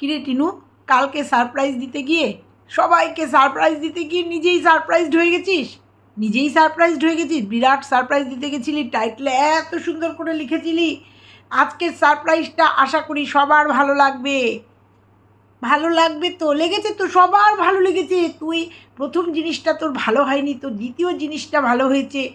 কিরে টিনু, কালকে সারপ্রাইজ দিতে গিয়ে? সবাইকে সারপ্রাইজ দিতে গিয়ে নিজেই সারপ্রাইজড হয়ে গেছিস? নিজেই সারপ্রাইজড হয়ে গেছিস? বিরাট সারপ্রাইজ দিতে গেছিলি টাইটেলে এত সুন্দর করে লিখেছিলি। আজকের সারপ্রাইজটা আশা করি সবার ভালো লাগবে। ভালো লাগবে তো, লেগেছে তো, সবার ভালো লেগেছে। তুই প্রথম জিনিসটা তোর ভালো হয়নি, তোর দ্বিতীয় জিনিসটা ভালো হয়েছে।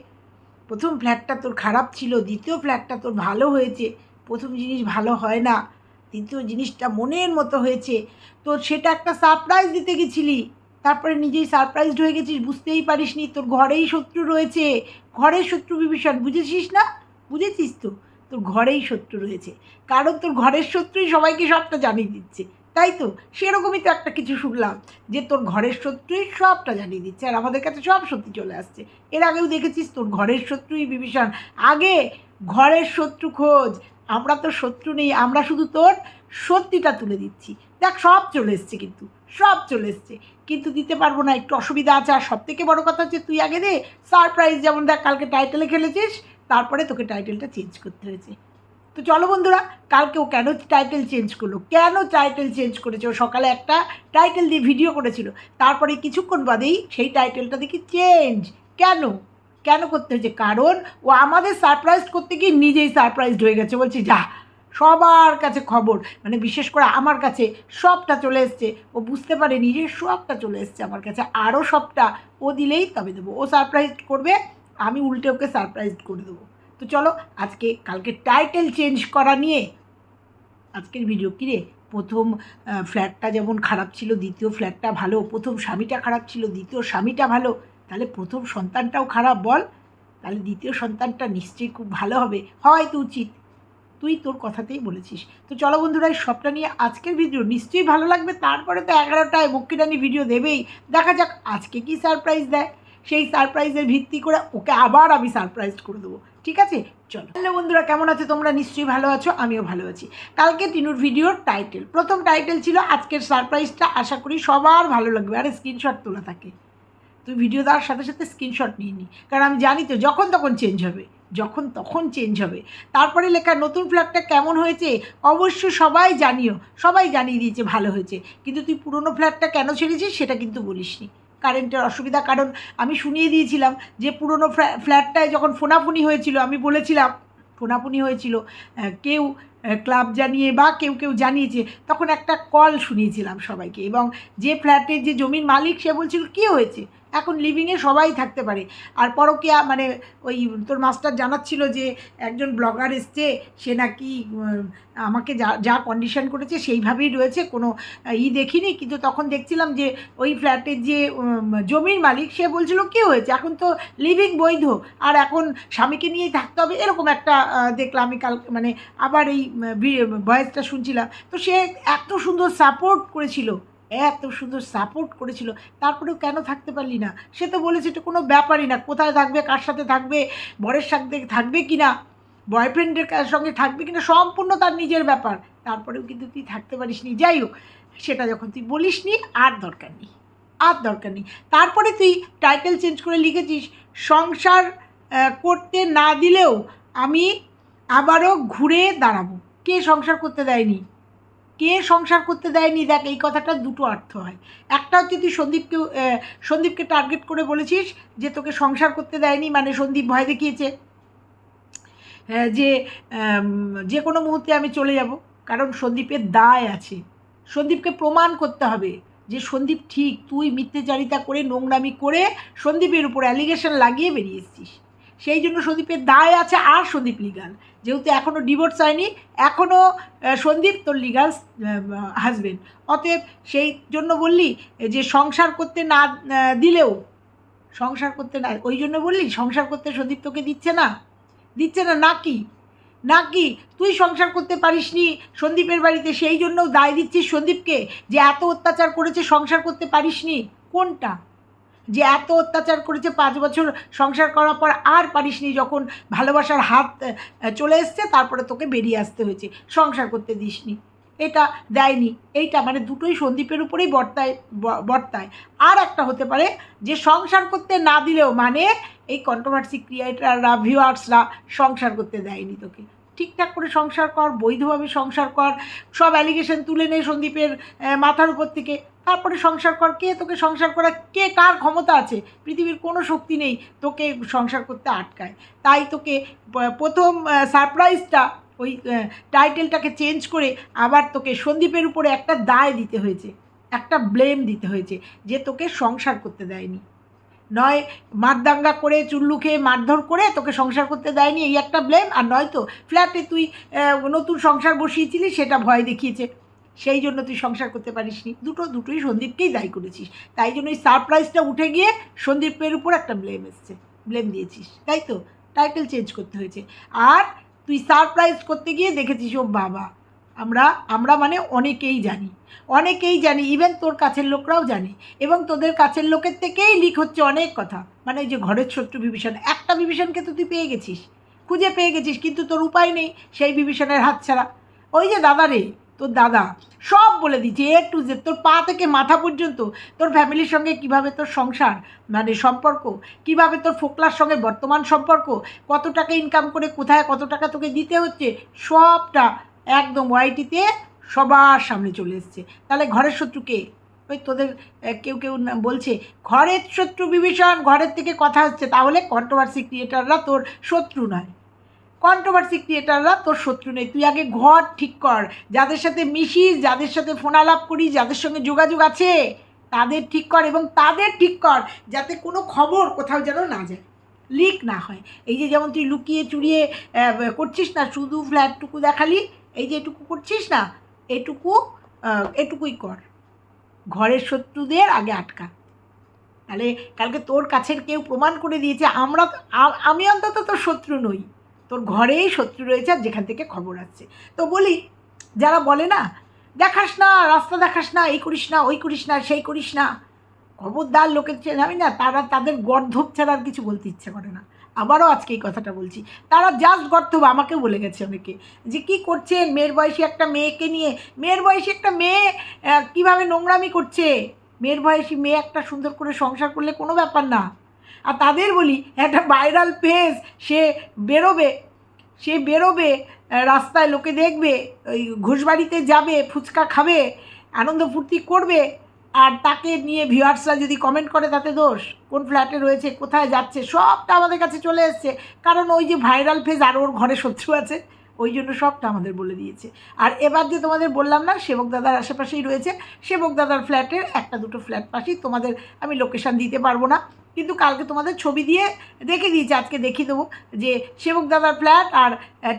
প্রথম ফ্ল্যাটটা তোর খারাপ ছিল, দ্বিতীয় ফ্ল্যাটটা তোর ভালো হয়েছে। প্রথম জিনিস ভালো হয় না। দ্বিতীয় জিনিসটা মনের মতো হয়েছে। তোর সেটা একটা সারপ্রাইজ দিতে গেছিলি। তারপরে নিজেই সারপ্রাইজড হয়ে গেছিস, বুঝতেই পারিসনি। তোর ঘরেই শত্রু রয়েছে। ঘরের শত্রু বিভীষণ, বুঝেছিস না? বুঝেছিস তো? তোর ঘরেই শত্রু রয়েছে। কারণ তোর ঘরের শত্রুই সবাইকে সবটা জানিয়ে দিচ্ছে। তাই তো? সেরকমই তো একটা কিছু শুনলাম যে তোর ঘরের শত্রুই সবটা জানিয়ে দিচ্ছে। আর আমাদের কাছে সব সত্যি চলে আসছে। এর আগেও দেখেছিস তোর ঘরের শত্রুই বিভীষণ। আগে ঘরের শত্রু খোঁজ। আমরা তো শত্রু নেই, আমরা শুধু তোর সত্যিটা তুলে দিচ্ছি। দেখ, সব চলে এসছে কিন্তু, সব চলে এসছে। কিন্তু দিতে পারব না, একটু অসুবিধা আছে। আর সব থেকে বড়ো কথা হচ্ছে, তুই আগে দে সারপ্রাইজ যেমন দেখ, কালকে টাইটেলে খেলেছিস, তারপরে তোকে টাইটেলটা চেঞ্জ করতে হয়েছে। তো চলো বন্ধুরা, কালকে ও কেন টাইটেল চেঞ্জ করল? কেন টাইটেল চেঞ্জ করেছে? ও সকালে একটা টাইটেল দিয়ে ভিডিও করেছিল। তারপরে কিছুক্ষণ বাদেই সেই টাইটেলটা দেখি চেঞ্জ কেন? কেন করতে হয়েছে? কারণ ও আমাদের সারপ্রাইজ করতে গিয়ে নিজেই সারপ্রাইজড হয়ে গেছে। বলছি, যা, সবার কাছে খবর। মানে বিশেষ করে আমার কাছে সবটা চলে এসছে। ও বুঝতে পারে নিজের সবটা চলে এসছে আমার কাছে। আরও সবটা ও দিলেই তবে দেবো। ও সারপ্রাইজ করবে, আমি উল্টে ওকে সারপ্রাইজ করে দেবো। তো চলো, আজকে কালকে টাইটেল চেঞ্জ করা নিয়ে আজকের ভিডিও কিরে প্রথম ফ্ল্যাটটা যেমন খারাপ ছিল, দ্বিতীয় ফ্ল্যাটটা ভালো, প্রথম স্বামীটা খারাপ ছিল, দ্বিতীয় স্বামীটা ভালো তাহলে প্রথম সন্তানটাও খারাপ বল, তাহলে দ্বিতীয় সন্তানটা নিশ্চয়ই খুব ভালো হবে, হয়তো উচিত। তুই তোর কথাতেই বলেছিস। তো চলো বন্ধুরা, এই সবটা নিয়ে আজকের ভিডিও নিশ্চয়ই ভালো লাগবে, তারপরে তো এগারোটায় মুক্তিরানি ভিডিও দেবেই। দেখা যাক আজকে কি সারপ্রাইজ দেয়। সেই সারপ্রাইজের ভিত্তি করে ওকে আবার আমি সারপ্রাইজ করে দেবো। ঠিক আছে? চলো। হ্যালো বন্ধুরা, কেমন আছো তোমরা? নিশ্চয়ই ভালো আছো, আমিও ভালো আছি। কালকে টিনুর ভিডিওর টাইটেল প্রথম টাইটেল ছিল আজকের সারপ্রাইজটা আশা করি সবার ভালো লাগবে, আর স্ক্রিনশট তোলা থাকে। তুই ভিডিও দেওয়ার সাথে সাথে স্ক্রিনশট নিয়ে নি। কারণ আমি জানি তো যখন তখন চেঞ্জ হবে। যখন তখন চেঞ্জ হবে। তারপরে লেখা নতুন ফ্ল্যাটটা কেমন হয়েছে, অবশ্য সবাই জানিও, সবাই জানিয়ে দিয়েছে ভালো হয়েছে। কিন্তু তুই পুরনো ফ্ল্যাটটা কেন ছেড়েছিস সেটা কিন্তু বলিসনি। কারেন্টের অসুবিধা, কারণ আমি শুনিয়ে দিয়েছিলাম যে পুরনো ফ্ল্যা- ফ্ল্যাটটায় যখন ফোনাফুনি হয়েছিল, আমি বলেছিলাম, ফোনাফুনি হয়েছিল কেউ ক্লাব জানিয়ে বা কেউ কেউ জানিয়েছে, তখন একটা কল শুনিয়েছিলাম সবাইকে এবং যে ফ্ল্যাটের যে জমির মালিক সে বলছিল, কী হয়েছে? এখন লিভিংয়ে সবাই থাকতে পারে। আর পরকিয়া মানে ওই তোর মাস্টার জানাচ্ছিল যে একজন ব্লগার এসছে, সে নাকি আমাকে যা যা কন্ডিশন করেছে সেইভাবেই রয়েছে, কোনো ই দেখিনি। কিন্তু তখন দেখছিলাম যে ওই ফ্ল্যাটের যে জমির মালিক, সে বলছিল, কী হয়েছে? এখন তো লিভিং বৈধ। আর এখন স্বামীকে নিয়েই থাকতে হবে, এরকম একটা দেখলাম আমি কাল মানে আবার এই ভয়েসটা শুনছিলাম। তো সে এত সুন্দর সাপোর্ট করেছিল, এত সুন্দর সাপোর্ট করেছিল, তারপরেও কেন থাকতে পারলি না? সে তো বলেছে এটা কোনো ব্যাপারই না, কোথায় থাকবে, কার সাথে থাকবে, বরের সাথে থাকবে কি না বয়ফ্রেন্ডের সঙ্গে থাকবে কিনা সম্পূর্ণ তার নিজের ব্যাপার। তারপরেও কিন্তু তুই থাকতে পারিস নি যাই হোক, সেটা যখন তুই বলিস নি আর দরকার নেই, আর দরকার নেই। তারপরে তুই টাইটেল চেঞ্জ করে লিখেছিস, সংসার করতে না দিলেও আমি আবারও ঘুরে দাঁড়াবো। কে সংসার করতে দেয়নি? কে সংসার করতে দেয়নি? দেখ, এই কথাটা দুটো অর্থ হয়। একটা হচ্ছে তুই সন্দীপকে সন্দীপকে টার্গেট করে বলেছিস যে তোকে সংসার করতে দেয়নি মানে সন্দীপ ভয় দেখিয়েছে যে যে কোনো মুহূর্তে আমি চলে যাব, কারণ সন্দীপের দায় আছে। সন্দীপকে প্রমাণ করতে হবে যে সন্দীপ ঠিক, তুই মিথ্যেচারিতা করে নোংরামি করে সন্দীপের উপর অ্যালিগেশন লাগিয়ে বেরিয়ে এসেছিস। সেই জন্য সন্দীপের দায় আছে আর সন্দীপ লিগাল। যেহেতু এখনও ডিভোর্স হয়নি এখনও সন্দীপ তোর লিগাল হাজবেন্ড অতএব সেই জন্য বললি যে সংসার করতে না দিলেও, সংসার করতে না, ওই জন্য বললি সংসার করতে সন্দীপ তোকে দিচ্ছে না? দিচ্ছে না নাকি নাকি তুই সংসার করতে পারিসনি সন্দীপের বাড়িতে, সেই জন্য দায় দিচ্ছিস সন্দীপকে যে এত অত্যাচার করেছে, সংসার করতে পারিসনি। কোনটা? যে এত অত্যাচার করেছে পাঁচ বছর সংসার করার পর আর পারিসনি যখন ভালোবাসার হাত চলে এসছে, তারপরে তোকে বেরিয়ে আসতে হয়েছে। সংসার করতে দিসনি। এটা দেয়নি। এইটা মানে দুটোই সন্দীপের উপরেই বর্তায় বর্তায়। আর একটা হতে পারে যে সংসার করতে না দিলেও মানে এই কন্ট্রোভার্সি ক্রিয়েটাররা ভিউয়ার্সরা সংসার করতে দেয়নি তোকে। ঠিকঠাক করে সংসার কর, বৈধভাবে সংসার কর, সব অ্যালিগেশন তুলে নে সন্দীপের মাথার উপর থেকে। তারপরে সংসার কর, কে তোকে সংসার করা, কে কার ক্ষমতা আছে? পৃথিবীর কোনো শক্তি নেই তোকে সংসার করতে আটকায়। তাই তোকে প্রথম সারপ্রাইজটা ওই টাইটেলটাকে চেঞ্জ করে আবার তোকে সন্দীপের উপরে একটা দায় দিতে হয়েছে, একটা ব্লেম দিতে হয়েছে যে তোকে সংসার করতে দেয়নি। নয়, মারদাঙ্গা করে, চুল্লু খেয়ে মারধর করে তোকে সংসার করতে দেয়নি, এই একটা ব্লেম আর নয়তো ফ্ল্যাটে তুই নতুন সংসার বসিয়েছিলি, সেটা ভয় দেখিয়েছে। সেই জন্য তুই সংসার করতে পারিস নি দুটো দুটোই সন্দীপকেই দায়ী করেছিস। তাই জন্য এই সারপ্রাইজটা উঠে গিয়ে সন্দীপের উপর একটা ব্লেম এসছে। ব্লেম দিয়েছিস, তাই তো? টাইটেল চেঞ্জ করতে হয়েছে। আর তুই সারপ্রাইজ করতে গিয়ে দেখেছিস, ও বাবা, আমরা আমরা মানে অনেকেই জানি। অনেকেই জানি ইভেন তোর কাছের লোকরাও জানে। এবং তোদের কাছের লোকের থেকেই লিক হচ্ছে অনেক কথা। মানে যে ঘরের শত্রু বিভীষণ, একটা বিভীষণকে তো তুই পেয়ে গেছিস। খুঁজে পেয়ে গেছিস, কিন্তু তোর উপায় নেই সেই বিভীষণের হাত ছাড়া ওই যে দাদা রে তোর দাদা, সব বলে দিচ্ছে এ টু জেড তোর পা থেকে মাথা পর্যন্ত, তোর ফ্যামিলির সঙ্গে কীভাবে তোর সংসার মানে সম্পর্ক, কীভাবে তোর ফোকলার সঙ্গে বর্তমান সম্পর্ক, কত টাকা ইনকাম করে কোথায়, কত টাকা তোকে দিতে হচ্ছে, সবটা একদম ওয়াইটিতে সবার সামনে চলে এসছে। তাহলে ঘরের শত্রু কে? ওই তোদের কেউ কেউ বলছে, ঘরের শত্রু বিভীষণ, ঘরের থেকে কথা হচ্ছে। তাহলে কন্ট্রোভার্সি ক্রিয়েটাররা তোর শত্রু নয়। কন্ট্রোভার্সি ক্রিয়েটাররা তোর শত্রু নেই। তুই আগে ঘর ঠিক কর। যাদের সাথে মিশিস, যাদের সাথে ফোন আলাপ করিস, যাদের সঙ্গে যোগাযোগ আছে, তাদের ঠিক কর এবং তাদের ঠিক কর যাতে কোনো খবর কোথাও যেন না যায় লিক না হয়। এই যে যেমন তুই লুকিয়ে চুরিয়ে করছিস না, শুধু ফ্ল্যাটটুকু দেখালি, এই যে এটুকু করছিস না, এটুকু এটুকুই কর। ঘরের শত্রুদের আগে আটকা। তাহলে কালকে তোর কাছের কেউ প্রমাণ করে দিয়েছে, আমরা আমি অন্তত তোর শত্রু নই। তোর ঘরেই শত্রু রয়েছে আর যেখান থেকে খবর আসছে। তো বলি, যারা বলে না, দেখাস না, রাস্তা দেখাস না, এই করিস না, ওই করিস না, সেই করিস না। খবরদার লোকের আমি না, তারা তাদের গর্ধব ছাড়া আর কিছু বলতে ইচ্ছে করে না। আবারও আজকে এই কথাটা বলছি। তারা জাস্ট গর্ধব আমাকে বলে গেছে অনেকে, যে কি করছেন? মেয়ের বয়সী একটা মেয়েকে নিয়ে, মেয়ের বয়সী একটা মেয়ে কীভাবে নোংরামি করছে? মেয়ের বয়সী মেয়ে একটা সুন্দর করে সংসার করলে কোনো ব্যাপার না। আর তাদের বলি, একটা ভাইরাল পেজ সে বেরোবে সে বেরোবে রাস্তায় লোকে দেখবে, ওই ঘুষবাড়িতে যাবে, ফুচকা খাবে, আনন্দ ফুর্তি করবে, আর তাকে নিয়ে ভিউয়ার্সরা যদি কমেন্ট করে, তাতে দোষ? কোন ফ্ল্যাটে রয়েছে, কোথায় যাচ্ছে? সবটা আমাদের কাছে চলে এসছে। কারণ ওই যে ভাইরাল ফেজ আর ওর ঘরে শত্রু আছে। ওই জন্য সবটা আমাদের বলে দিয়েছে। আর এবার যে তোমাদের বললাম না, সেবক দাদার আশেপাশেই রয়েছে। সেবক দাদার ফ্ল্যাটের একটা দুটো ফ্ল্যাট পাশেই তোমাদের আমি লোকেশান দিতে পারব না। কিন্তু কালকে তোমাদের ছবি দিয়ে দেখে দিয়েছি, আজকে দেখিয়ে দেবো যে সেবক দাদার ফ্ল্যাট আর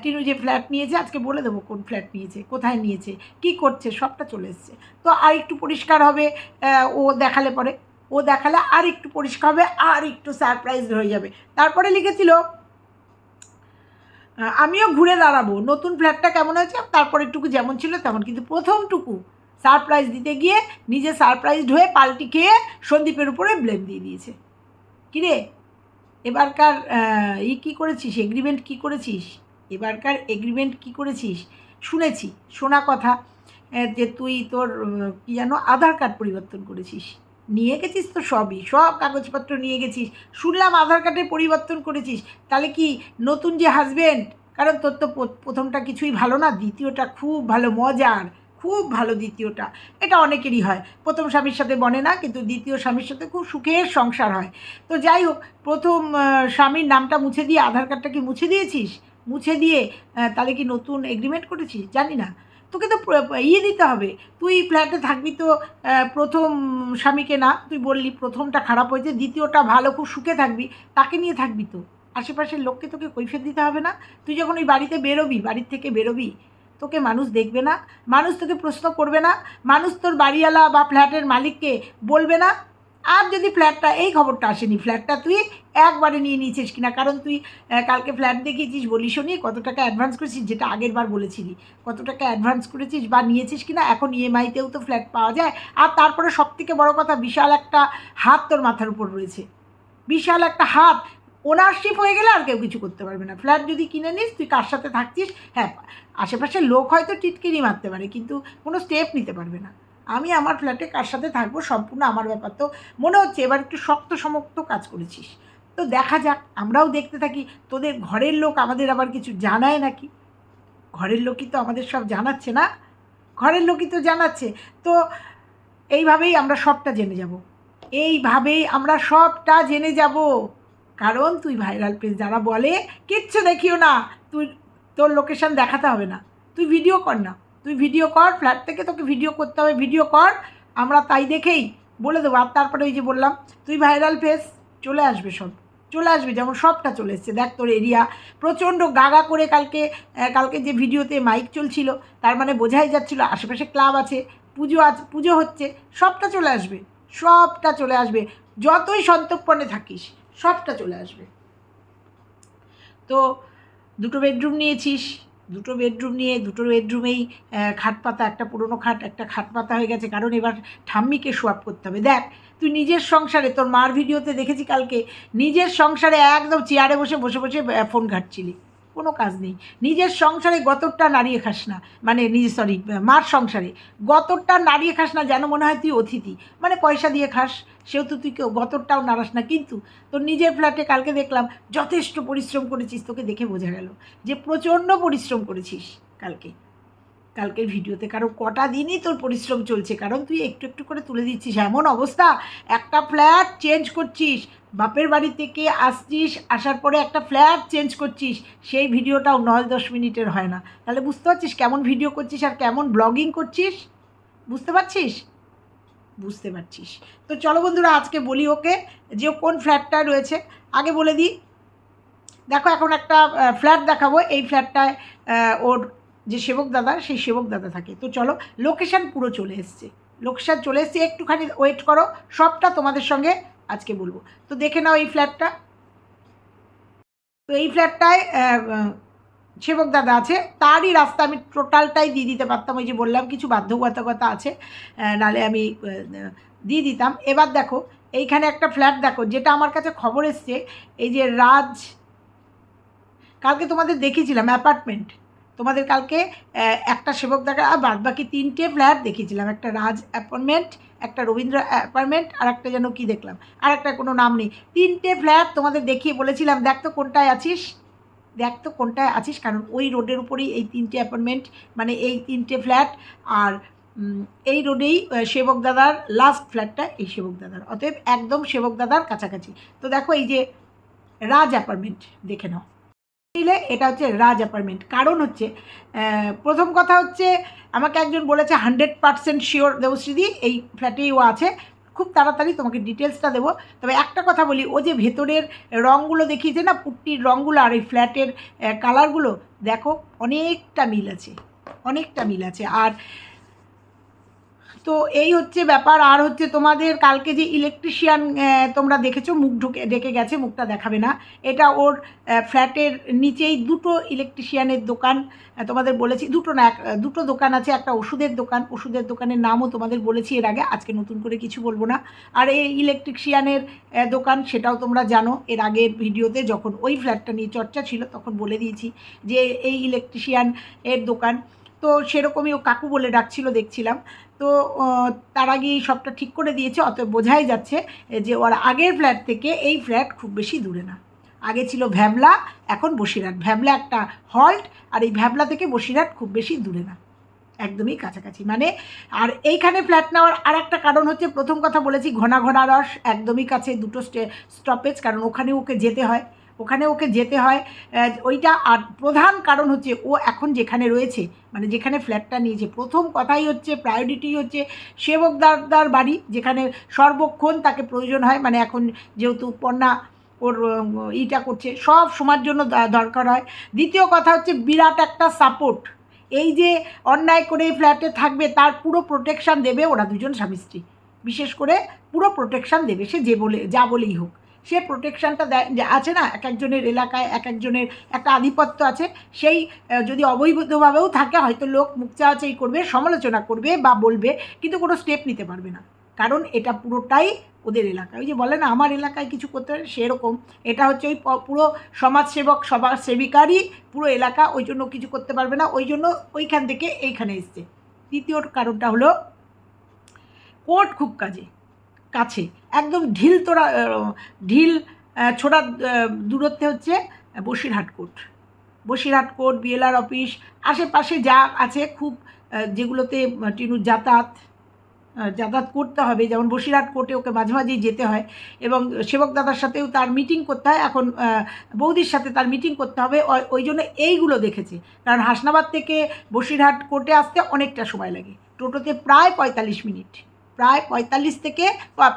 টিনু যে ফ্ল্যাট নিয়েছে, আজকে বলে দেবো কোন ফ্ল্যাট নিয়েছে, কোথায় নিয়েছে, কি করছে, সবটা চলে এসছে। তো আর একটু পরিষ্কার হবে ও দেখালে পরে। ও দেখালে আর একটু পরিষ্কার হবে, আর একটু সারপ্রাইজ হয়ে যাবে। তারপরে লিখেছিল আমিও ঘুরে দাঁড়াবো। নতুন ফ্ল্যাটটা কেমন হয়েছে তারপরেরটুকু যেমন ছিল তেমন। কিন্তু প্রথমটুকু সারপ্রাইজ দিতে গিয়ে নিজে সারপ্রাইজড হয়ে পাল্টি খেয়ে সন্দীপের উপরে ব্লেম দিয়ে দিয়েছে। কিরে, এবারকার ই কী করেছিস? এগ্রিমেন্ট কী করেছিস? এবারকার এগ্রিমেন্ট কী করেছিস? শুনেছি, শোনা কথা যে তুই তোর কী যেন আধার কার্ড পরিবর্তন করেছিস। নিয়ে গেছিস তো সবই, সব কাগজপত্র নিয়ে গেছিস, শুনলাম আধার কার্ডে পরিবর্তন করেছিস, তাহলে কি নতুন যে হাজবেন্ড কারণ তোর তো প্রথমটা কিছুই ভালো না, দ্বিতীয়টা খুব ভালো, মজার, খুব ভালো দ্বিতীয়টা, এটা অনেকেরই হয়, প্রথম স্বামীর সাথে বনে না, কিন্তু দ্বিতীয় স্বামীর সাথে খুব সুখের সংসার হয়, তো যাই হোক, প্রথম স্বামীর নামটা মুছে দিয়ে আধার কার্ডটা কি মুছে দিয়েছিস? মুছে দিয়ে তাহলে কি নতুন এগ্রিমেন্ট করেছিস? জানি না তোকে তো ইয়ে দিতে হবে। তুই ফ্ল্যাটে থাকবি তো প্রথম স্বামীকে না, তুই বললি প্রথমটা খারাপ হয়েছে, দ্বিতীয়টা ভালো, খুব সুখে থাকবি, তাকে নিয়ে থাকবি তো। আশেপাশের লোককে তোকে কৈফিয়ত দিতে হবে না। তুই যখন ওই বাড়িতে বেরোবি, বাড়ির থেকে বেরোবি, তোকে মানুষ দেখবে না, মানুষ তোকে প্রশ্ন করবে না, মানুষ তোর বাড়িওয়ালা বা ফ্ল্যাটের মালিককে বলবে না আর যদি ফ্ল্যাটটা এই খবরটা আসেনি ফ্ল্যাটটা তুই একবারে নিয়ে নিয়েছিস কিনা? কারণ তুই কালকে ফ্ল্যাট দেখিয়েছিস বলিস নি কত টাকা অ্যাডভান্স করেছিস, যেটা আগের বার বলেছিলি। কত টাকা অ্যাডভান্স করেছিস বা নিয়েছিস কিনা? এখন ইএমআইতেও তো ফ্ল্যাট পাওয়া যায়। আর তারপরে সব থেকে বড়ো কথা, বিশাল একটা হাত তোর মাথার উপর রয়েছে। বিশাল একটা হাত। ওনারশিপ হয়ে গেলে আর কেউ কিছু করতে পারবে না। ফ্ল্যাট যদি কিনে নিস, তুই কার সাথে থাকছিস? হ্যাঁ আশেপাশের লোক হয়তো টিটকিনি মারতে পারে, কিন্তু কোনো স্টেপ নিতে পারবে না। আমি আমার ফ্ল্যাটে কার সাথে থাকব সম্পূর্ণ আমার ব্যাপার। তো মনে হচ্ছে এবার একটু শক্ত সমক্ত কাজ করেছিস। তো দেখা যাক, আমরাও দেখতে থাকি। তোদের ঘরের লোক আমাদের আবার কিছু জানায় নাকি? ঘরের লোকই তো আমাদের সব জানাচ্ছে না? ঘরের লোকই তো জানাচ্ছে। তো এইভাবেই আমরা সবটা জেনে যাব। এইভাবেই আমরা সবটা জেনে যাব। কারণ তুই ভাইরাল পেজ যারা বলে, কিচ্ছু দেখিও না। তুই, তোর লোকেশন দেখাতে হবে না। তুই ভিডিও কর না। তুই ভিডিও কর ফ্ল্যাট থেকে তোকে ভিডিও করতে হবে ভিডিও কর, আমরা তাই দেখেই বলে দেবো। আর তারপরে ওই যে বললাম, তুই ভাইরাল ফেস চলে আসবে সব, চলে আসবে, যেমন সবটা চলে এসছে। দেখ তোর এরিয়া প্রচণ্ড গাগা করে কালকে কালকে যে ভিডিওতে মাইক চলছিল, তার মানে বোঝাই যাচ্ছিল, আশেপাশে ক্লাব আছে, পুজো আছে পুজো হচ্ছে, সবটা চলে আসবে, সবটা চলে আসবে। যতই সন্তর্পণে থাকিস, সবটা চলে আসবে। তো দুটো বেডরুম নিয়েছিস দুটো বেডরুম নিয়ে, দুটো বেডরুমেই খাট পাতা, একটা পুরনো খাট, একটা খাট পাতা হয়ে গেছে। কারণ এবার ঠাম্মিকে সোয়াপ করতে হবে। দেখ, তুই নিজের সংসারে, তোর মার ভিডিওতে দেখেছি কালকে, নিজের সংসারে একদম চেয়ারে বসে বসে বসে ফোন ঘাটছিলি। কোনো কাজ নেই। নিজের সংসারে গতরটা নাড়িয়ে খাস না। মানে নিজে সরি মার সংসারে। গতরটা নাড়িয়ে খাস না যেন মনে হয় তুই অতিথি। মানে পয়সা দিয়ে খাস সেহেতু তুই কেউ, গতরটাও নাড়াস না। কিন্তু তোর নিজের ফ্ল্যাটে কালকে দেখলাম যথেষ্ট পরিশ্রম করেছিস তোকে দেখে বোঝা গেল যে প্রচণ্ড পরিশ্রম করেছিস কালকে। কালকের ভিডিওতে কারণ কটা দিনই তোর পরিশ্রম চলছে। কারণ তুই একটু একটু করে তুলে দিচ্ছিস। এমন অবস্থা, একটা ফ্ল্যাট চেঞ্জ করছিস বাপের বাড়ি থেকে আসছিস, আসার পরে একটা ফ্ল্যাট চেঞ্জ করছিস, সেই ভিডিওটাও নয় দশ মিনিটের হয় না। তাহলে বুঝতে পারছিস কেমন ভিডিও করছিস আর কেমন ব্লগিং করছিস? বুঝতে পারছিস? বুঝতে পারছিস। তো চলো বন্ধুরা, আজকে বলি ওকে যে কোন ফ্ল্যাটটায় রয়েছে। আগে বলে দিই, দেখো এখন একটা ফ্ল্যাট দেখাবো। এই ফ্ল্যাটটায় ওর যে সেবক দাদা, সেই সেবক দাদা থাকে। তো চলো লোকেশান পুরো চলে এসছে। লোকেশান চলে এসছে, একটুখানি ওয়েট করো। সবটা তোমাদের সঙ্গে আজকে বলব। তো দেখে নাও এই ফ্ল্যাটটা তো এই ফ্ল্যাটটায় সেবক দাদা আছে। তারই রাস্তা আমি টোটালটাই দিয়ে দিতে পারতাম। ওই যে বললাম, কিছু বাধ্যবাধকতা আছে। নালে আমি দিয়ে দিতাম। এবার দেখো, এইখানে একটা ফ্ল্যাট দেখো, যেটা আমার কাছে খবর এসছে, এই যে রাজ, কালকে তোমাদের দেখিয়েছিলাম অ্যাপার্টমেন্ট তোমাদের কালকে একটা সেবক দেখা আর বাদ বাকি তিনটে ফ্ল্যাট দেখিয়েছিলাম। একটা রাজ অ্যাপার্টমেন্ট একটা রবীন্দ্র অ্যাপার্টমেন্ট আর একটা যেন কি দেখলাম? আর একটা কোনো নাম নেই। তিনটে ফ্ল্যাট তোমাদের দেখিয়ে বলেছিলাম। দেখ তো কোনটায় আছিস। দেখ তো কোনটায় আছিস, কারণ ওই রোডের উপরেই এই তিনটে অ্যাপার্টমেন্ট মানে এই তিনটে ফ্ল্যাট আর এই রোডেই সেবক দাদার লাস্ট ফ্ল্যাটটা এই সেবক দাদার। অতএব একদম সেবক দাদার কাছাকাছি। তো দেখো এই যে রাজ অ্যাপার্টমেন্ট, দেখে নাও। নিলে এটা হচ্ছে রাজ অ্যাপার্টমেন্ট। কারণ হচ্ছে প্রথম কথা হচ্ছে, আমাকে একজন বলেছে হান্ড্রেড পার্সেন্ট শিওর দেবশ্রীদি, এই ফ্ল্যাটেই ও আছে। খুব তাড়াতাড়ি তোমাকে ডিটেলসটা দেবো। তবে একটা কথা বলি, ও যে ভেতরের রঙগুলো দেখিয়েছে না, পুট্টির রঙগুলো আর এই ফ্ল্যাটের কালারগুলো দেখো, অনেকটা মিল আছে, অনেকটা মিল আছে। আর তো এই হচ্ছে ব্যাপার। আর হচ্ছে তোমাদের কালকে যে ইলেকট্রিশিয়ান তোমরা দেখেছ, মুখ ঢুকে, ডেকে গেছে, মুখটা দেখাবে না। এটা ওর ফ্ল্যাটের নিচেই দুটো ইলেকট্রিশিয়ানের দোকান তোমাদের বলেছি, দুটো না দুটো দোকান আছে, একটা ওষুধের দোকান। ওষুধের দোকানের নামও তোমাদের বলেছি এর আগে, আজকে নতুন করে কিছু বলব না। আর এই ইলেকট্রিশিয়ানের দোকান, সেটাও তোমরা জানো, এর আগের ভিডিওতে যখন ওই ফ্ল্যাটটা নিয়ে চর্চা ছিল, তখন বলে দিয়েছি যে, এই ইলেকট্রিশিয়ান এর দোকান। তো সেরকমই ও কাকু বলে ডাকছিল, দেখছিলাম। তো তার আগেই সবটা ঠিক করে দিয়েছে, অতএব বোঝাই যাচ্ছে যে ওর আগের ফ্ল্যাট থেকে এই ফ্ল্যাট খুব বেশি দূরে না। আগে ছিল ভ্যাবলা এখন বসিরহাট। ভ্যাবলা একটা হল্ট, আর এই ভ্যাবলা থেকে বসিরহাট খুব বেশি দূরে না। একদমই কাছাকাছি। মানে আর এইখানে ফ্ল্যাট নেওয়ার আর একটা কারণ হচ্ছে, প্রথম কথা বলেছি ঘনা ঘনা রস, একদমই কাছে দুটো স্টপেজ, কারণ ওখানে ওকে যেতে হয়। ওখানে ওকে যেতে হয়। ওইটা আর প্রধান কারণ হচ্ছে ও এখন যেখানে রয়েছে মানে যেখানে ফ্ল্যাটটা নিয়েছে। প্রথম কথাই হচ্ছে প্রায়োরিটি হচ্ছে সেবকদারদার বাড়ি, যেখানে সর্বক্ষণ তাকে প্রয়োজন হয়। মানে এখন যেহেতু পণ্যা ওর ইটা করছে, সব সময়ের জন্য দরকার হয়। দ্বিতীয় কথা হচ্ছে বিরাট একটা সাপোর্ট এই যে অন্যায় করে ফ্ল্যাটে থাকবে, তার পুরো প্রোটেকশান দেবে ওরা দুজন স্বামী স্ত্রী বিশেষ করে পুরো প্রোটেকশান দেবে, সে যে বলে, যা বলেই হোক। সে প্রোটেকশানটা দেয় আছে না, এক একজনের এলাকায় এক একজনের একটা আধিপত্য আছে, সেই যদি অবৈধভাবেও থাকে, হয়তো লোক মুখ চাওয়াচাই করবে, সমালোচনা করবে বা বলবে, কিন্তু কোনো স্টেপ নিতে পারবে না। কারণ এটা পুরোটাই ওদের এলাকা। ওই যে বলে না, আমার এলাকায় কিছু করতে পারে, সেরকম। এটা হচ্ছে ওই পুরো সমাজসেবক সমাজ সেবিকারই পুরো এলাকা, ওই জন্য কিছু করতে পারবে না, ওই জন্য ওইখান থেকে এইখানে এসছে। দ্বিতীয় কারণটা হলো, কোর্ট খুব কাজে, কাছে। একদম ঢিল তোরা ঢিল আহ, ছোড়া দূরত্বে হচ্ছে Basirhat court. Basirhat court BLR office আশেপাশে যা আছে খুব যেগুলোতে টিনুর যাতায়াত যাতায়াত করতে হবে। যেমন বসিরহাট কোর্টে ওকে মাঝে মাঝেই যেতে হয় এবং সেবক দাদার সাথেও তার মিটিং করতে হয়। এখন বৌদির সাথে তার মিটিং করতে হবে। ওই জন্য এইগুলো দেখেছে। কারণ হাসনাবাদ থেকে বসিরহাট কোর্টে আসতে অনেকটা সময় লাগে। টোটোতে প্রায় পঁয়তাল্লিশ মিনিট। প্রায় পঁয়তাল্লিশ থেকে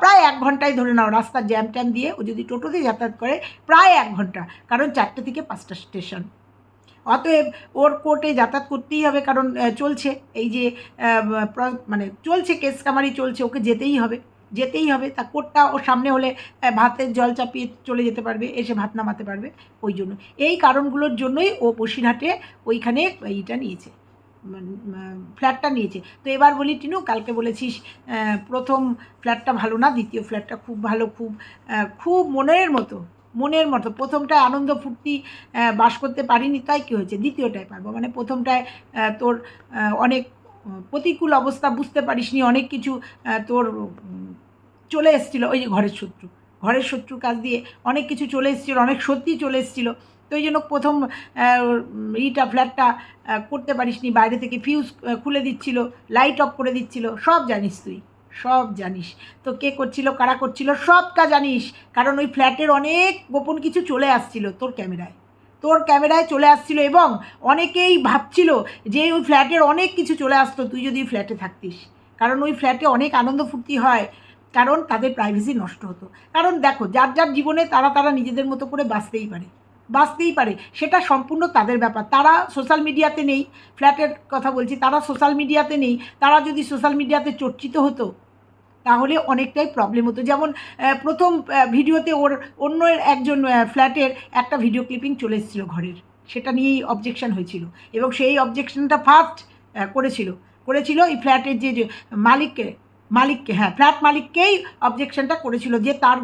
প্রায় এক ঘন্টায় ধরে নাও রাস্তার জ্যাম ট্যাম দিয়ে ও যদি টোটোতে যাতায়াত করে, প্রায় এক ঘণ্টা, কারণ চারটে থেকে পাঁচটা স্টেশন অতএব ওর কোর্টে যাতায়াত করতেই হবে, কারণ চলছে। এই যে মানে চলছে কেস কামারি চলছে, ওকে যেতেই হবে। যেতেই হবে, তা কোর্টটা ওর সামনে হলে ভাতের জল চাপিয়ে চলে যেতে পারবে, এসে ভাত নামাতে পারবে, ওই জন্য। এই কারণগুলোর জন্যই ও বসিরহাটে ওইখানে এইটা নিয়েছে। ফ্ল্যাটটা নিয়েছে। তো এবার বলি, টিনু, কালকে বলেছিস প্রথম ফ্ল্যাটটা ভালো না, দ্বিতীয় ফ্ল্যাটটা খুব ভালো, খুব খুব মনের মতো মনের মতো। প্রথমটায় আনন্দ ফুর্তি বাস করতে পারিনি, তাই কী হয়েছে? দ্বিতীয়টায় পারব। মানে প্রথমটায় তোর অনেক, প্রতিকূল অবস্থা বুঝতে পারিসনি, অনেক কিছু তোর, চলে এসেছিল। ওই যে ঘরের শত্রু, ঘরের শত্রুর কাছ দিয়ে অনেক কিছু চলে এসেছিল, অনেক সত্যি চলে এসেছিল। তো ওই জন্য প্রথম ইটা, ফ্ল্যাটটা করতে পারিস নি বাইরে থেকে ফিউজ খুলে দিচ্ছিল লাইট অফ করে দিচ্ছিল, সব জানিস তুই, সব জানিস। তো কে করছিল, কারা করছিল, সবটা জানিস, কারণ ওই ফ্ল্যাটের অনেক গোপন কিছু চলে আসছিল তোর ক্যামেরায়। তোর ক্যামেরায় চলে আসছিল এবং অনেকেই ভাবছিল যে ওই ফ্ল্যাটের অনেক কিছু চলে আসতো, তুই যদি ফ্ল্যাটে থাকতিস। কারণ ওই ফ্ল্যাটে অনেক আনন্দ ফুর্তি হয়, কারণ তাদের প্রাইভেসি নষ্ট হতো। কারণ দেখো, যার যার জীবনে তারা তারা নিজেদের মতো করে বাঁচতেই পারে। বাঁচতেই পারে। সেটা সম্পূর্ণ তাদের ব্যাপার। তারা সোশ্যাল মিডিয়াতে নেই, ফ্ল্যাটের কথা বলছি, তারা সোশ্যাল মিডিয়াতে নেই, তারা যদি সোশ্যাল মিডিয়াতে চর্চিত হতো, তাহলে অনেকটাই প্রবলেম হতো। যেমন প্রথম ভিডিওতে ওর, অন্য একজন ফ্ল্যাটের একটা ভিডিও ক্লিপিং চলে এসেছিল ঘরের। সেটা নিয়েই অবজেকশন হয়েছিল। এবং সেই অবজেকশনটা ফার্স্ট করেছিল। করেছিল এই ফ্ল্যাটের যে মালিককে। মালিককে হ্যাঁ ফ্ল্যাট মালিককেই অবজেকশনটা করেছিল যে তার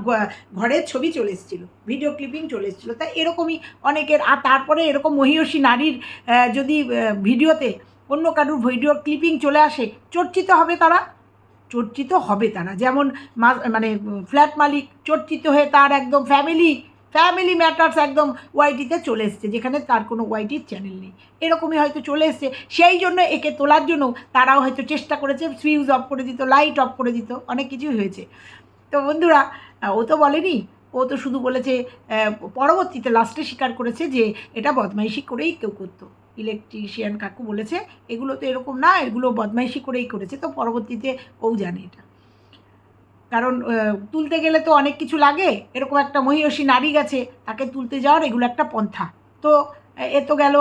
ঘরের ছবি চলে এসেছিল ভিডিও ক্লিপিং চলে এসেছিল। তাই এরকমই অনেকের, আর তারপরে এরকম মহিষী নারীর যদি ভিডিওতে অন্য কারুর ভিডিও ক্লিপিং চলে আসে, চর্চিত হবে তারা? চর্চিত হবে তারা। যেমন মানে ফ্ল্যাট মালিক চর্চিত হয়ে তার একদম ফ্যামিলি ফ্যামিলি ম্যাটার্স একদম ওয়াইটিতে চলে এসছে, যেখানে তার কোনো ওয়াইটির চ্যানেল নেই। এরকমই হয়তো চলে এসছে, সেই জন্য একে তোলার জন্য তারাও হয়তো চেষ্টা করেছে ফিউজ অফ করে দিত লাইট অফ করে দিত, অনেক কিছুই হয়েছে। তো বন্ধুরা ও তো বলেনি, ও তো শুধু বলেছে পরবর্তীতে লাস্টে স্বীকার করেছে যে এটা বদমাইশি করেই কেউ করতো। ইলেকট্রিশিয়ান কাকু বলেছে, এগুলো তো এরকম না, এগুলো বদমাইশি করেই করেছে, তো পরবর্তীতে ও জানে এটা। কারণ তুলতে গেলে তো অনেক কিছু লাগে। এরকম একটা মহিষী নারী গেছে, তাকে তুলতে যাওয়ার এগুলো একটা পন্থা। তো, এ তো গেল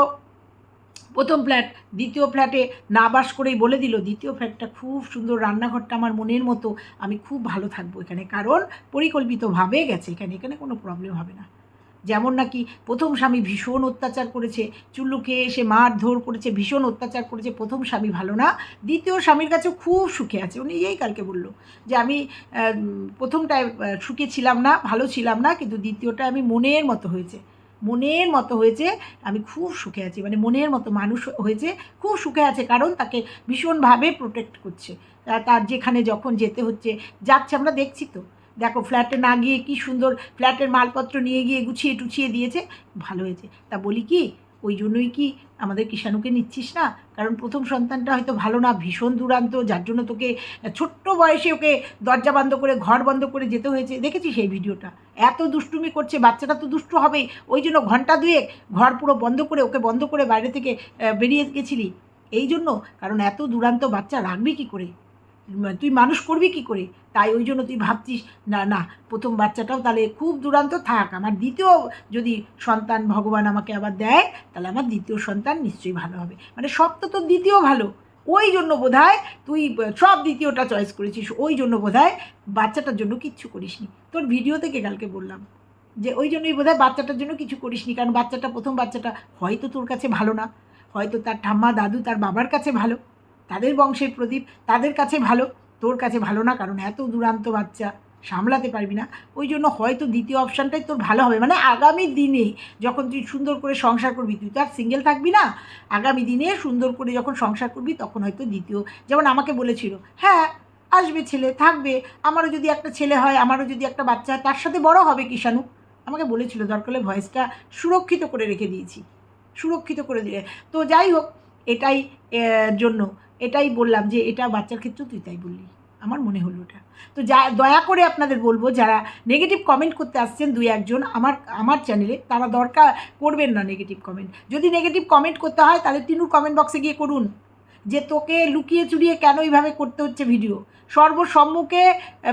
প্রথম ফ্ল্যাট। দ্বিতীয় ফ্ল্যাটে না বাস করেই বলে দিল, দ্বিতীয় ফ্ল্যাটটা খুব সুন্দর, রান্নাঘরটা আমার মনের মতো, আমি খুব ভালো থাকব এখানে। কারণ পরিকল্পিতভাবে গেছে এখানে এখানে কোনো প্রবলেম হবে না। যেমন নাকি প্রথম স্বামী ভীষণ অত্যাচার করেছে চুল্লুকে এসে মারধর করেছে, ভীষণ অত্যাচার করেছে, প্রথম স্বামী ভালো না। দ্বিতীয় স্বামীর কাছে খুব সুখে আছে। উনি এই কালকে বলল যে, আমি প্রথমটায় সুখে ছিলাম না, ভালো ছিলাম না, কিন্তু দ্বিতীয়টা আমি মনের মতো হয়েছে। মনের মতো হয়েছে, আমি খুব সুখে আছি। মানে মনের মতো মানুষ হয়েছে, খুব সুখে আছে, কারণ তাকে ভীষণভাবে প্রোটেক্ট করছে। তার যেখানে যখন যেতে হচ্ছে, যাচ্ছে, আমরা দেখছি তো। দেখো ফ্ল্যাটে না গিয়ে কি সুন্দর ফ্ল্যাটের মালপত্র নিয়ে গিয়ে গুছিয়ে টুছিয়ে দিয়েছে, ভালো হয়েছে। তা বলি কি, ওই জন্যই কি আমাদের কিষাণুকে নিচ্ছিস না? কারণ প্রথম সন্তানটা হয়তো ভালো না, ভীষণ দুরান্ত, যার জন্য তোকে ছোট্ট বয়সে ওকে দরজা বন্ধ করে, ঘর বন্ধ করে যেতে হয়েছে। দেখেছিস সেই ভিডিওটা? এত দুষ্টুমি করছে, বাচ্চাটা তো দুষ্টু হবেই ওই জন্য ঘণ্টা দুয়েক ঘর পুরো বন্ধ করে ওকে বন্ধ করে বাইরে থেকে বেরিয়ে গেছিলি। এই জন্য, কারণ এত দুরান্ত বাচ্চা রাখবি কি করে? তুই মানুষ করবি কি করে? তাই ওই জন্য তুই ভাবছিস, না না, প্রথম বাচ্চাটাও তাহলে খুব দুরান্ত থাক। আমার দ্বিতীয় যদি সন্তান ভগবান আমাকে আবার দেয়, তাহলে আমার দ্বিতীয় সন্তান নিশ্চয়ই ভালো হবে। মানে সব তো তোর দ্বিতীয় ভালো। ওই জন্য বোধ তুই সব দ্বিতীয়টা চয়েস করেছিস। ওই জন্য বোধ বাচ্চাটার জন্য কিচ্ছু করিসনি। তোর ভিডিও থেকে কালকে বললাম যে ওই জন্যই বোধ বাচ্চাটার জন্য কিছু করিসনি। কারণ বাচ্চাটা, প্রথম বাচ্চাটা হয়তো তোর কাছে ভালো না। হয়তো তার ঠাম্মা, দাদু, তার বাবার কাছে ভালো। তাদের বংশের প্রদীপ, তাদের কাছে ভালো, তোর কাছে ভালো না, কারণ এত দুরান্ত বাচ্চা, সামলাতে পারবি না। ওই জন্য হয়তো দ্বিতীয় অপশানটাই তোর ভালো হবে। মানে আগামী দিনে যখন তুই সুন্দর করে সংসার করবি, তুই তো আর সিঙ্গেল থাকবি না, আগামী দিনে সুন্দর করে যখন সংসার করবি, তখন হয়তো দ্বিতীয়, যেমন আমাকে বলেছিল হ্যাঁ আসবে ছেলে, থাকবে, আমারও যদি একটা ছেলে হয়, আমারও যদি একটা বাচ্চা হয়, তার সাথে বড় হবে কিষাণু আমাকে বলেছিল, দরকার ভয়েসটা সুরক্ষিত করে রেখে দিয়েছি, সুরক্ষিত করে দিলে তো যাই হোক, এটাই জন্য। এটাই বললাম যে এটা বাচ্চার ক্ষেত্রেও তুই তাই বললি। আমার মনে হলো ওটা। তো যা, দয়া করে আপনাদের বলব, যারা নেগেটিভ কমেন্ট করতে আসছেন দুই একজন, আমার আমার চ্যানেলে তারা দরকার করবেন না নেগেটিভ কমেন্ট যদি নেগেটিভ কমেন্ট করতে হয়, তাহলে তিনুর কমেন্ট বক্সে গিয়ে করুন। যে তোকে লুকিয়ে চুরিয়ে কেন এইভাবে করতে হচ্ছে ভিডিও সর্বসম্মুখে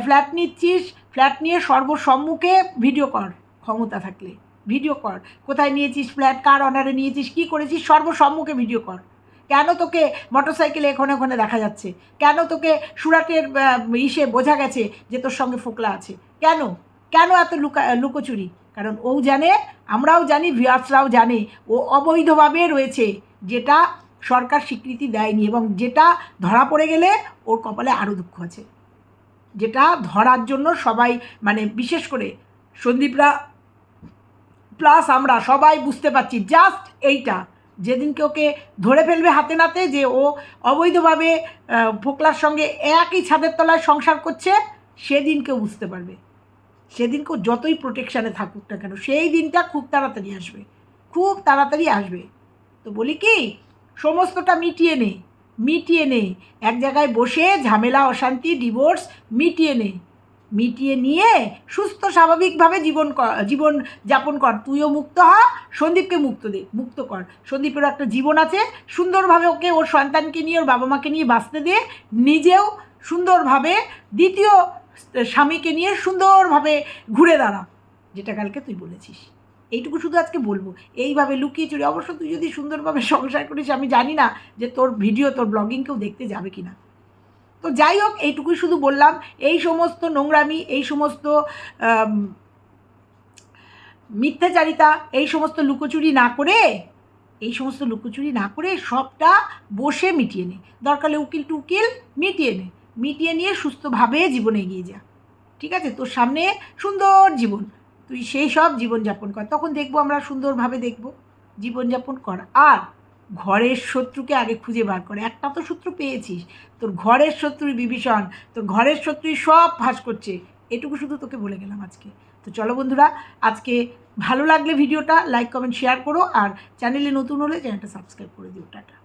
ফ্ল্যাট নিচ্ছিস ফ্ল্যাট নিয়ে সর্বসম্মুখে ভিডিও কর ক্ষমতা থাকলে। ভিডিও কর। কোথায় নিয়েছিস ফ্ল্যাট কার অনারে নিয়েছিস? কী করেছিস? সর্বসম্মুখে ভিডিও কর। কেন তোকে মোটরসাইকেলে এখানে ওখানে দেখা যাচ্ছে? কেন তোকে সুরাটের ইসে বোঝা গেছে যে তোর সঙ্গে ফোকলা আছে? কেন? কেন এত লুকা লুকোচুরি? কারণ ও জানে, আমরাও জানি ভিউয়ার্সরাও জানে, ও অবৈধভাবে রয়েছে, যেটা সরকার স্বীকৃতি দেয়নি এবং যেটা ধরা পড়ে গেলে ওর কপালে আরও দুঃখ আছে। যেটা ধরার জন্য সবাই মানে বিশেষ করে সন্দীপরা প্লাস আমরা সবাই বুঝতে পারছি জাস্ট এইটা। যেদিনকে ওকে ধরে ফেলবে হাতে নাতে যে ও অবৈধভাবে ফোকলার সঙ্গে একই ছাদের তলায় সংসার করছে, সেদিনকে বুঝতে পারবে। সেদিনকে যতই প্রোটেকশানে থাকুক না কেন, সেই দিনটা খুব তাড়াতাড়ি আসবে। খুব তাড়াতাড়ি আসবে। তো বলি কি, সমস্তটা মিটিয়ে নে মিটিয়ে নে এক জায়গায় বসে ঝামেলা, অশান্তি ডিভোর্স মিটিয়ে নে মিটিয়ে নিয়ে সুস্থ, স্বাভাবিকভাবে জীবন ক- জীবন যাপন কর। তুইও মুক্ত হ, সন্দীপকে মুক্ত দে, মুক্ত কর। সন্দীপেরও একটা জীবন আছে। সুন্দরভাবে ওকে, ওর সন্তানকে নিয়ে, ওর বাবা মাকে নিয়ে বাঁচতে দে। নিজেও সুন্দরভাবে দ্বিতীয় স্বামীকে নিয়ে সুন্দরভাবে ঘুরে দাঁড়া, যেটা কালকে তুই বলেছিস। এইটুকু শুধু আজকে বলব। এইভাবে লুকিয়ে চুরি, অবশ্য তুই যদি সুন্দরভাবে সংসার করিস, আমি জানি না যে তোর ভিডিও, তোর ব্লগিং কেউ দেখতে যাবে কি না তো যাই হোক, এইটুকুই শুধু বললাম। এই সমস্ত নোংরামি, এই সমস্ত মিথ্যাচারিতা, এই সমস্ত লুকোচুরি না করে, এই সমস্ত লুকোচুরি না করে সবটা বসে মিটিয়ে নে। দরকারে উকিল টুকিল মিটিয়ে নে। মিটিয়ে নিয়ে সুস্থভাবে জীবনে এগিয়ে যা। ঠিক আছে? তোর সামনে সুন্দর জীবন। তুই সেই সব জীবনযাপন কর। তখন দেখব আমরা সুন্দরভাবে দেখব। জীবনযাপন কর। আর ঘরের শত্রুকে আগে খুঁজে বার করে। একটা তো শত্রু পেয়েছিস। তোর ঘরের শত্রুই বিভীষণ, তোর ঘরের শত্রুই সব ফাঁস করছে। এটুকু শুধু তোকে বলে গেলাম আজকে। তো চলো বন্ধুরা, আজকে ভালো লাগলে ভিডিওটা লাইক কমেন্ট শেয়ার করো আর চ্যানেলে নতুন হলে চ্যানেলটা সাবস্ক্রাইব করে দিও। টাটা।